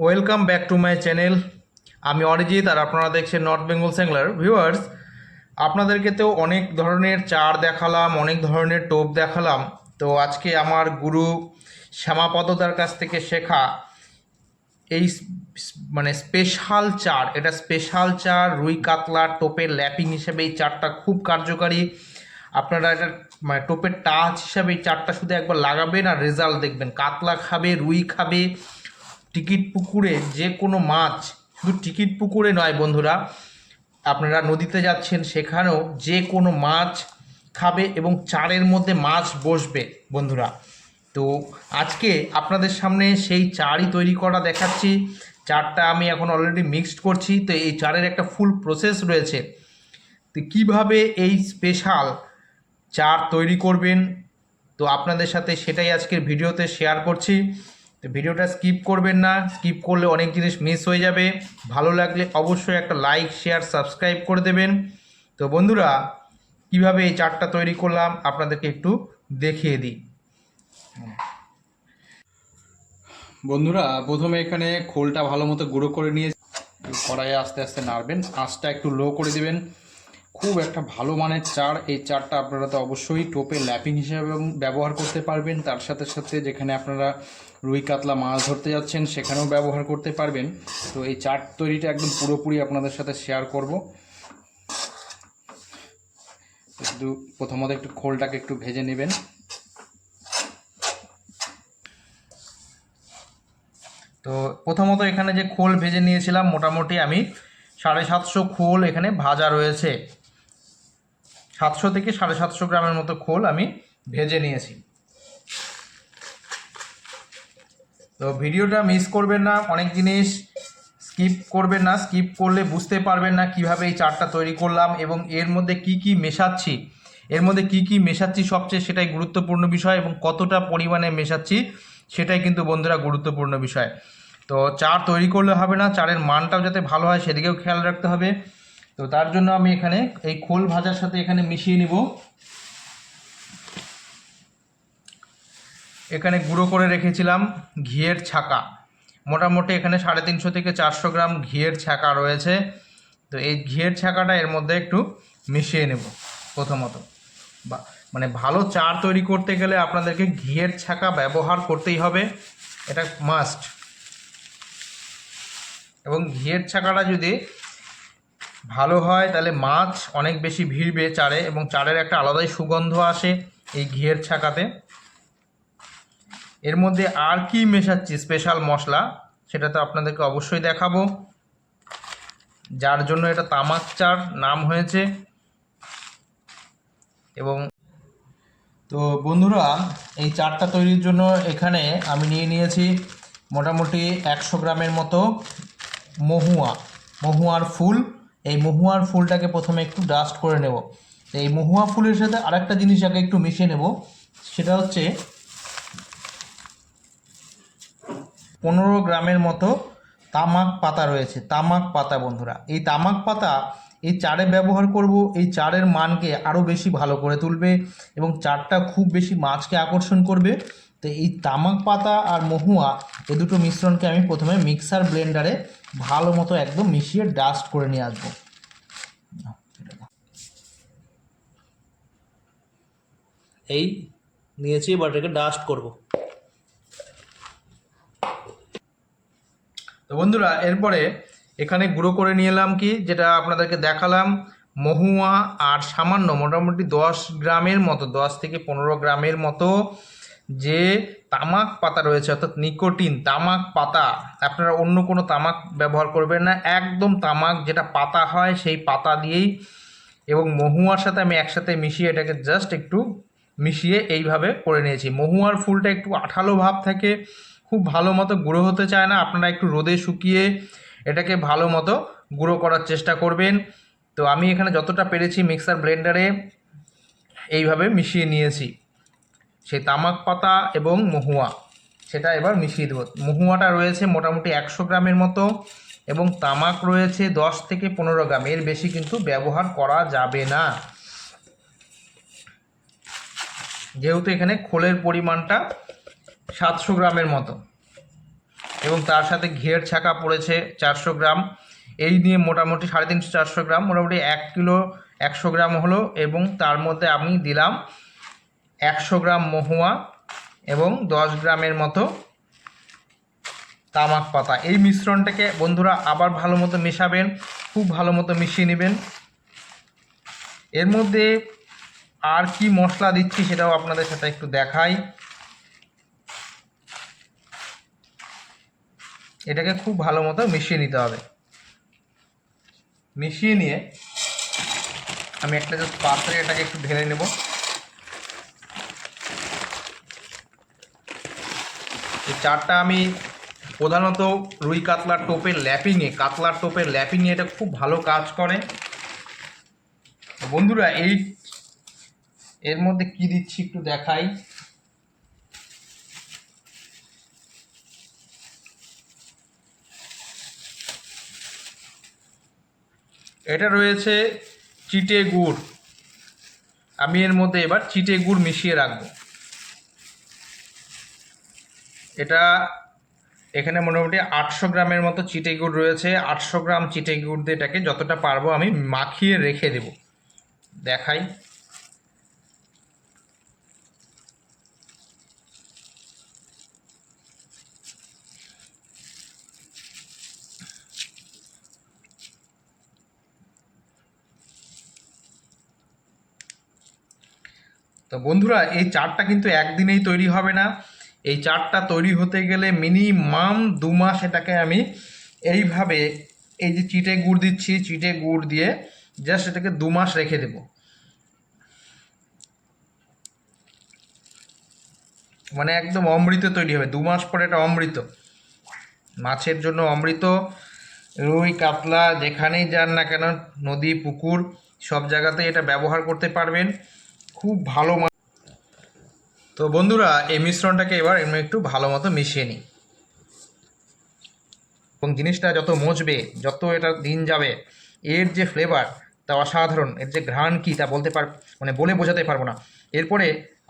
Welcome back to my channel আমি অরিজিৎ আর আপনারা দেখছেন নর্থ বেঙ্গল স্যাংলার ভিউয়ার্স আপনাদেরকে তো অনেক ধরনের চার দেখালাম, অনেক ধরনের টোপ দেখালাম। তো আজকে আমার গুরু শ্যামাপদতার কাছ থেকে শেখা এই মানে স্পেশাল চার। এটা স্পেশাল চার, রুই কাতলা টোপের ল্যাপিং হিসেবে এই চারটা খুব কার্যকারী। আপনারা এটা মানে টোপের টাচ হিসাবে এই চারটা শুধু একবার লাগাবেন আর রেজাল্ট দেখবেন। কাতলা খাবে, রুই খাবে টিকিট পুকুরে যে কোনো মাছ, শুধু টিকিট পুকুরে নয় বন্ধুরা, আপনারা নদীতে যাচ্ছেন সেখানেও যে কোনো মাছ খাবে এবং চারের মধ্যে মাছ বসবে বন্ধুরা। তো আজকে আপনাদের সামনে সেই চারই তৈরি করা দেখাচ্ছি। চারটা আমি এখন অলরেডি মিক্সড করছি। তো এই চারের একটা ফুল প্রসেস রয়েছে। তো কীভাবে এই স্পেশাল চার তৈরি করবেন? তো আপনাদের সাথে সেটাই আজকের ভিডিওতে শেয়ার করছি। তো ভিডিওটা স্কিপ করবেন না, স্কিপ করলে অনেক জিনিস মিস হয়ে যাবে। ভালো লাগলে অবশ্যই একটা লাইক, শেয়ার, সাবস্ক্রাইব করে দেবেন। তো বন্ধুরা, কীভাবে এই চারটা তৈরি করলাম আপনাদেরকে একটু দেখিয়ে দিই। বন্ধুরা, প্রথমে এখানে খোলটা ভালো মতো গুঁড়ো করে নিয়ে কড়াইয়ে আস্তে আস্তে নাড়বেন। আঁচটা একটু লো করে দিবেন। খুব একটা ভালো মানের চার, এই চারটা আপনারা তো অবশ্যই টোপে ল্যাপিং হিসেবে ব্যবহার করতে পারবেন। তার সাথে সাথে যেখানে আপনারা রুই কাতলা মাছ ধরতে যাচ্ছেন, সেখানেও ব্যবহার করতে পারবেন। তো এই চাট তৈরিটা একদম পুরোপুরি আপনাদের সাথে শেয়ার করব। শুধু প্রথমত একটু খোলটাকে একটু ভেজে নেবেন। তো প্রথমত এখানে যে খোল ভেজে নিয়েছিলাম, মোটামুটি আমি সাড়ে সাতশো খোল এখানে ভাজা রয়েছে। সাতশো থেকে সাড়ে সাতশো গ্রামের মতো খোল আমি ভেজে নিয়েছি। তো ভিডিওটা মিস করবেন না, অনেক জিনিস স্কিপ করবেন না স্কিপ করলে বুঝতে পারবেন না কীভাবে এই চারটা তৈরি করলাম এবং এর মধ্যে কি কি মেশাচ্ছি। এর মধ্যে কি কি মেশাচ্ছি সবচেয়ে সেটাই গুরুত্বপূর্ণ বিষয় এবং কতটা পরিমাণে মেশাচ্ছি সেটাই কিন্তু বন্ধুরা গুরুত্বপূর্ণ বিষয়। তো চার তৈরি করলে হবে না, চারের মানটাও যাতে ভালো হয় সেদিকেও খেয়াল রাখতে হবে। তো তার জন্য আমি এখানে এই খোল ভাজার সাথে এখানে মিশিয়ে নিব। এখানে গুঁড়ো করে রেখেছিলাম ঘিয়ের ছাকা। মোটামুটি এখানে সাড়ে তিনশো থেকে চারশো গ্রাম ঘিয়ের ছাকা রয়েছে। তো এই ঘিয়ের ছাকাটা এর মধ্যে একটু মিশিয়ে নেব প্রথমত। বা মানে ভালো চার তৈরি করতে গেলে আপনাদেরকে ঘিয়ের ছাকা ব্যবহার করতেই হবে। এটা মাস্ট এবং ঘিয়ের ছাকাটা যদি ভালো হয়, তাহলে মাছ অনেক বেশি ভিড়বে চারে এবং চারের একটা আলাদাই সুগন্ধ আসে এই ঘিয়ের ছাকাতে। এর মধ্যে আর কি মেশাচ্ছি স্পেশাল মশলা, সেটা তো আপনাদেরকে অবশ্যই দেখাবো। যার জন্য এটা তামাক চার নাম হয়েছে। এবং তো বন্ধুরা, এই চারটা তৈরির জন্য এখানে আমি নিয়ে নিয়েছি মোটামুটি একশো গ্রামের মতো মহুয়া, মহুয়ার ফুল। এই মহুয়ার ফুলটাকে প্রথমে একটু ডাস্ট করে নেব। এই মহুয়া ফুলের সাথে আরেকটা জিনিস আগে একটু মিশিয়ে নেব, সেটা হচ্ছে পনেরো গ্রামের মতো তামাক পাতা রয়েছে। তামাক পাতা বন্ধুরা, এই তামাক পাতা এই চারে ব্যবহার করব, এই চারের মানকে আরও বেশি ভালো করে তুলবে এবং চারটা খুব বেশি মাছকে আকর্ষণ করবে। তো এই তামাক পাতা আর মহুয়া এই দুটো মিশ্রণকে আমি প্রথমে মিক্সার ব্লেন্ডারে ভালো মতো একদম মিশিয়ে ডাস্ট করে নিয়ে আসব। এই নিয়েছি এবার এটাকে ডাস্ট করব। তো বন্ধুরা, এরপরে এখানে গুঁড়ো করে নিয়ে এলাম কি, যেটা আপনাদেরকে দেখালাম, মহুয়া আর সামান্য মোটামুটি দশ গ্রামের মতো, দশ থেকে পনেরো গ্রামের মতো যে তামাক পাতা রয়েছে, অর্থাৎ নিকোটিন তামাক পাতা, আপনারা অন্য কোনো তামাক ব্যবহার করবেন না, একদম তামাক যেটা পাতা হয় সেই পাতা দিয়েই এবং মহুয়ার সাথে আমি একসাথে মিশিয়ে এটাকে জাস্ট একটু মিশিয়ে এইভাবে করে নিয়েছি। মহুয়ার ফুলটা একটু আঠালো ভাব থাকে খুব ভালো মতো গুঁড়ো হতে চায় না, আপনারা একটু রোদে শুকিয়ে এটাকে ভালো মতো গুঁড়ো করার চেষ্টা করবেন। তো আমি এখানে যতটা পেরেছি মিক্সার ব্লেন্ডারে এইভাবে মিশিয়ে নিয়েছি। সেই তামাক পাতা এবং মহুয়া, সেটা এবার মিশিয়ে দেবো। মহুয়াটা রয়েছে মোটামুটি একশো গ্রামের মতো এবং তামাক রয়েছে দশ থেকে পনেরো গ্রাম। এর বেশি কিন্তু ব্যবহার করা যাবে না। যেহেতু এখানে খোলের পরিমাণটা সাতশো গ্রামের মতো। এবং তার সাথে ঘের ছাকা পড়েছে চারশো গ্রাম। এই নিয়ে মোটামুটি সাড়ে তিনশো চারশো গ্রাম। মোটামুটি এক কিলো একশো গ্রাম হলো এবং তার মধ্যে আমি দিলাম একশো গ্রাম মহুয়া এবং দশ গ্রামের মতো তামাক পাতা। এই মিশ্রণটাকে বন্ধুরা আবার ভালো মতো মেশাবেন, খুব ভালো মতো মিশিয়ে নেবেন। এর মধ্যে আর কি মশলা দিচ্ছি সেটাও আপনাদের সাথে একটু দেখাই। এটাকে খুব ভালো মতো মিশিয়ে নিতে হবে। মিশিয়ে নিয়ে আমি একটা জাস্ট পাত্রে এটাকে একটু ঢেলে নেব। চারটা আমি প্রধানত রুই কাতলার টোপের ল্যাপিংয়ে, কাতলার টোপের ল্যাপিংয়ে এটা খুব ভালো কাজ করে। বন্ধুরা, এই এর মধ্যে কি দিচ্ছি একটু দেখাই। এটা রয়েছে চিটে গুড়। আমি এর মধ্যে এবার চিটে গুড় মিশিয়ে রাখব। এটা এখানে মোটামুটি আটশো গ্রামের মতো চিটে গুড় রয়েছে। আটশো গ্রাম চিটে গুড় দিয়ে এটাকে যতটা পারব আমি মাখিয়ে রেখে দেব। দেখাই। তো বন্ধুরা, এই চারটা কিন্তু একদিনেই তৈরি হবে না। এই চারটা তৈরি হতে গেলে মিনিমাম দু মাস এটাকে আমি এইভাবে এই যে চিটে গুড় দিচ্ছি, চিটে গুড় দিয়ে জাস্ট এটাকে দু মাস রেখে দেব। মানে একদম অমৃত তৈরি হবে, দু মাস পরে এটা অমৃত। মাছের জন্য অমৃত, রুই, কাতলা, যেখানেই যান না কেন, নদী, পুকুর, সব জায়গাতেই এটা ব্যবহার করতে পারবেন। খুব ভালো তো বন্ধুরা, এই মিশ্রণটাকে এবার এমনি একটু ভালো মতো মিশিয়ে নিই। এবং জিনিসটা যত মজবে, যত এটা দিন যাবে, এর যে ফ্লেভার তা অসাধারণ, এর যে ঘ্রাণ কী, তা বলতে পার মানে বলে বোঝাতে পারব না। এরপরে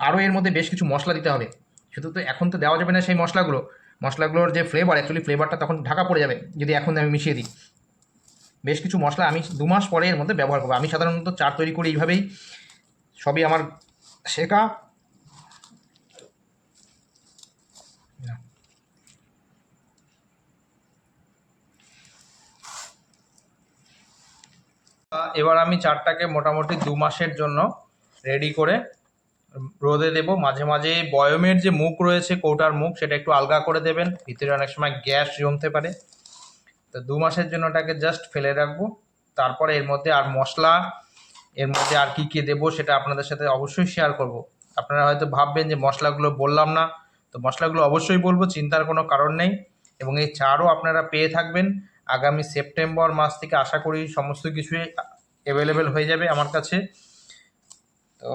আরও এর মধ্যে বেশ কিছু মশলা দিতে হবে। শুধু তো এখন তো দেওয়া যাবে না সেই মশলাগুলো। মশলাগুলোর যে ফ্লেভার অ্যাকচুয়ালি ফ্লেভারটা তখন ঢাকা পড়ে যাবে, যদি এখন আমি মিশিয়ে দিই। বেশ কিছু মশলা আমি দু মাস পরে এর মধ্যে ব্যবহার করব। আমি সাধারণত চার তৈরি করি এইভাবেই। সবই আমার শেখা। এবার আমি চারটাকে মোটামুটি দু মাসের জন্য রেডি করে রোদে দেব। মাঝে মাঝে বয়মের যে মুখ রয়েছে, কৌটার মুখ, সেটা একটু আলগা করে দেবেন। ভিতরে অনেক সময় গ্যাস জমতে পারে। তো দু মাসের জন্য ওটাকে জাস্ট ফেলে রাখব। তারপরে এর মধ্যে আর মশলা এর মধ্যে আর কি কী দেবো সেটা আপনাদের সাথে অবশ্যই শেয়ার করব। আপনারা হয়তো ভাববেন যে মশলাগুলো বললাম না, তো মশলাগুলো অবশ্যই বলব, চিন্তার কোনো কারণ নেই। এবং এই চারও আপনারা পেয়ে থাকবেন। আগামী সেপ্টেম্বর মাস থেকে আশা করি সমস্ত কিছুই অ্যাভেলেবেল হয়ে যাবে আমার কাছে। তো